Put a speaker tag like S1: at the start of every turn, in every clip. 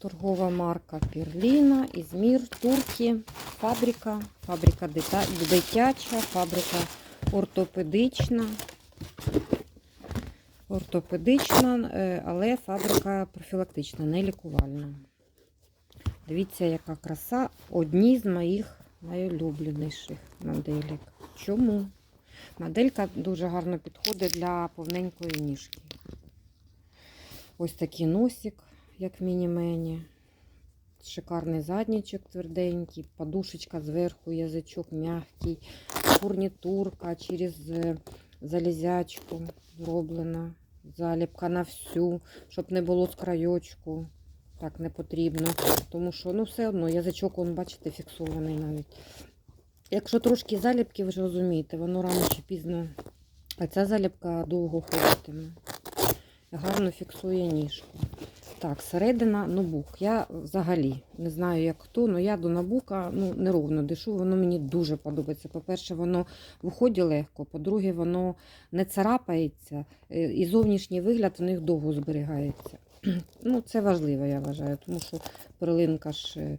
S1: Торгова марка Перліна, Ізмір, Турки, фабрика, фабрика дитяча, фабрика ортопедична. Ортопедична, е, але фабрика профілактична, не лікувальна. Дивіться, яка краса. Одні з моїх найулюбленіших моделек. Чому? Моделька дуже гарно підходить для повненької ніжки. Ось такий носик, як в мінімені. Шикарний заднічок тверденький, подушечка зверху, язичок м'який, фурнітурка через е, залізячку зроблена, заліпка на всю, щоб не було з крайочку. Так не потрібно, тому що ну все одно язичок, он, бачите, фіксований навіть. Якщо трошки заліпки, ви ж розумієте, воно рано чи пізно. А ця заліпка довго ходитиме. Гарно фіксує ніжку. Так, середина нобук. Я взагалі не знаю, як хто, але я до нобука ну, неровно дишу. Воно мені дуже подобається. По-перше, воно в уході легко, по-друге, воно не царапається, е, і зовнішній вигляд у них довго зберігається. Ну, це важливо, я вважаю, тому що перлинка ж е,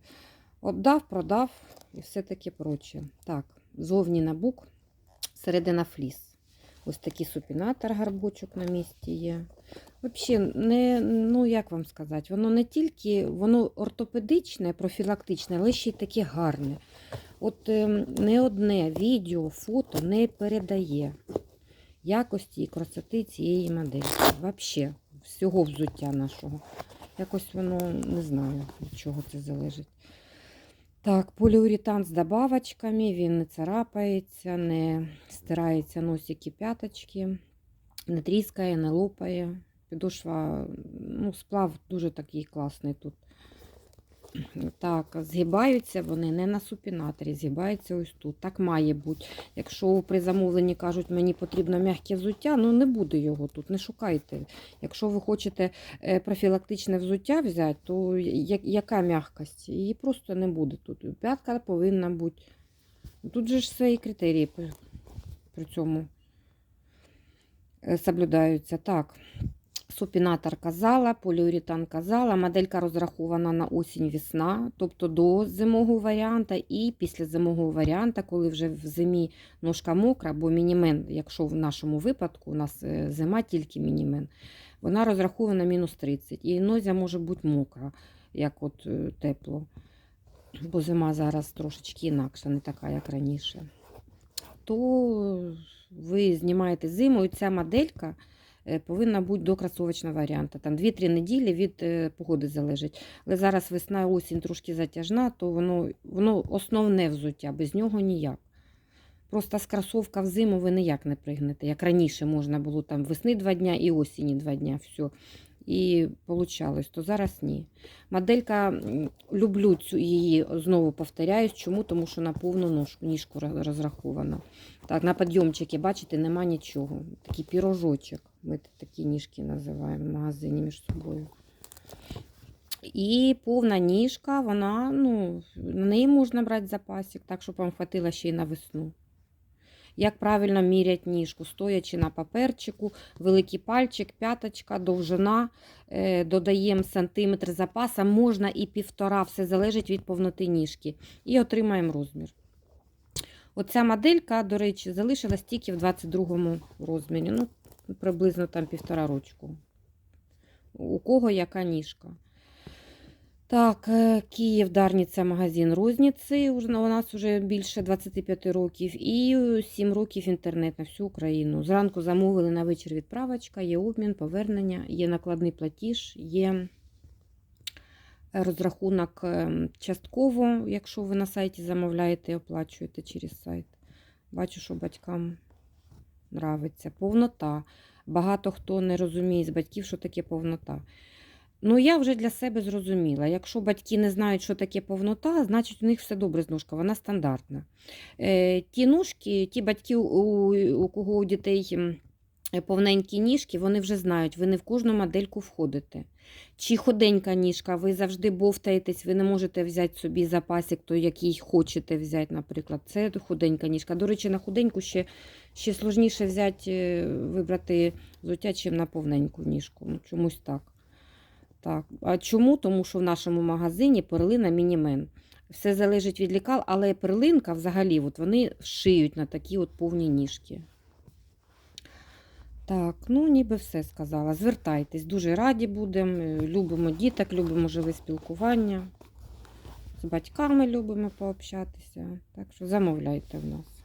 S1: Отдав, продав і все таке проче. Так, зовні набук, середина фліс. Ось такий супінатор, гарбочок на місці є. Взагалі, не, ну як вам сказати, воно не тільки воно ортопедичне, профілактичне, але ще й таке гарне. От ем, не одне відео, фото не передає якості і красоти цієї модельки. Взагалі, всього взуття нашого. Якось воно не знаю, від чого це залежить. Так, поліуретан з добавочками, він не царапається, не стирається носики п'яточки, не тріскає, не лопає. Підошва, ну, сплав дуже такий класний тут. Так, згибаються вони не на супінаторі, згибаються ось тут. Так має бути. Якщо при замовленні кажуть, мені потрібно м'яке взуття, ну не буде його тут, не шукайте. Якщо ви хочете е, профілактичне взуття взяти, то яка м'якость? Її просто не буде тут. П'ятка повинна бути. Тут же ж свої критерії при, цьому е, соблюдаються. Так. Супінатор казала, поліуретан казала. Моделька розрахована на осінь-весна, тобто до зимового варіанта і після зимового варіанта, коли вже в зимі ножка мокра, бо мінімен, якщо в нашому випадку у нас е, зима тільки мінімен, вона розрахована мінус 30. І нозя може бути мокра, як от е, тепло. Бо зима зараз трошечки інакша, не така, як раніше. То ви знімаєте зиму, і ця моделька повинна бути до варіанту. Там 2-3 неділі від е, погоди залежить. Але зараз весна, осінь трошки затяжна, то воно, воно основне взуття, без нього ніяк. Просто з кросовка в зиму ви ніяк не пригнете. Як раніше можна було там весни два дня і осінні два дня. Все. І получалось, то зараз ні. Моделька, люблю цю її, знову повторяюсь. Чому? Тому що на повну ножку, ніжку роз- розрахована. Так, на підйомчики, бачите, нема нічого. Такий пірожочок. Ми такі ніжки називаємо в магазині між собою. І повна ніжка, вона, ну, на неї можна брати запасик, так, щоб вам хватило ще й на весну. Як правильно мірять ніжку, стоячи на паперчику, великий пальчик, п'яточка, довжина, е, додаємо сантиметр запаса, можна і півтора, все залежить від повноти ніжки. І отримаємо розмір. Оця моделька, до речі, залишилась тільки в 22 розмірі. Ну, приблизно там півтора рочку. У кого яка ніжка. Так, е, Київ, Дарниця, магазин розниці. Уже- У нас вже більше 25 років. І 7 років інтернет на всю Україну. Зранку замовили на вечір відправочка, є обмін, повернення, є накладний платіж, є розрахунок е, частково, якщо ви на сайті замовляєте і оплачуєте через сайт. Бачу, що батькам нравиться. Повнота. Багато хто не розуміє з батьків, що таке повнота. Ну, я вже для себе зрозуміла. Якщо батьки не знають, що таке повнота, значить у них все добре з ножкою, вона стандартна. Е, ті ножки, ті батьки, у, у кого у дітей повненькі ніжки, вони вже знають, ви не в кожну модельку входите. Чи ходенька ніжка, ви завжди бовтаєтесь, ви не можете взяти собі запасик, той, який хочете взяти, наприклад. Це худенька ніжка. До речі, на худеньку ще, ще сложніше взяти, е, вибрати взуття, чим на повненьку ніжку. Ну, чомусь так. Так. А чому? Тому що в нашому магазині перлина мінімен. Все залежить від лікал, але перлинка взагалі от вони шиють на такі от повні ніжки. Так, ну ніби все сказала. Звертайтесь, дуже раді будемо. Любимо діток, любимо живе спілкування. З батьками любимо пообщатися. Так що замовляйте в нас.